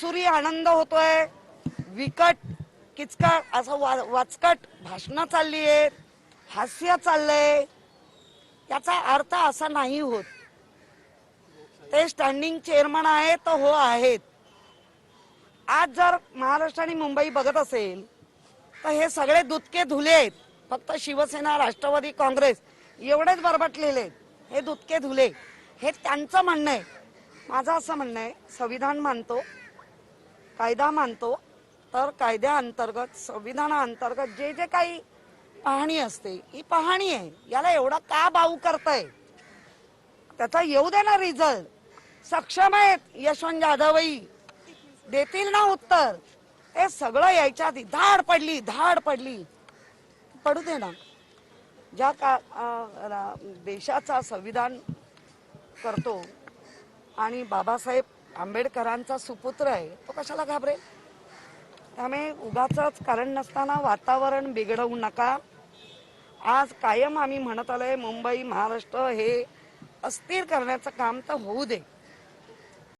सुरी आनंद होतोय. विकट किचकट असं वा वाचकट भाषणं चालली आहेत हास्य चाललंय. याचा अर्थ असा नाही होत. ते स्टँडिंग चेअरमन आहे तर हो आहेत. आज जर महाराष्ट्र आणि मुंबई बघत असेल तर हे सगळे दुधके धुले आहेत. फक्त शिवसेना राष्ट्रवादी काँग्रेस एवढेच बरबटलेले आहेत. हे दुधके धुले. हे त्यांचं म्हणणं आहे. माझं असं म्हणणं आहे. संविधान मानतो. कायदा मानतो तर कायद्याअंतर्गत संविधानाअंतर्गत जे जे काही पाहणी असते ही पाहणी आहे. याला एवढा का बाऊ करताय? त्याचा येऊ दे ना रिझल्ट. सक्षम आहेत यशवंत जाधवही. देतील ना उत्तर. ते सगळं यायच्या आधी धाड पडली धाड पडली. पडू दे ना. ज्या का देशाचा संविधान करतो आणि बाबासाहेब आंबेडकरांचा सुपुत्र आहे तो कशाला घाबरेल? त्यामुळे उगाच कारण नसताना वातावरण बिघडवू नका. आज कायम आम्ही म्हणत आलोय मुंबई महाराष्ट्र हे अस्थिर करण्याचं काम तर होऊ दे.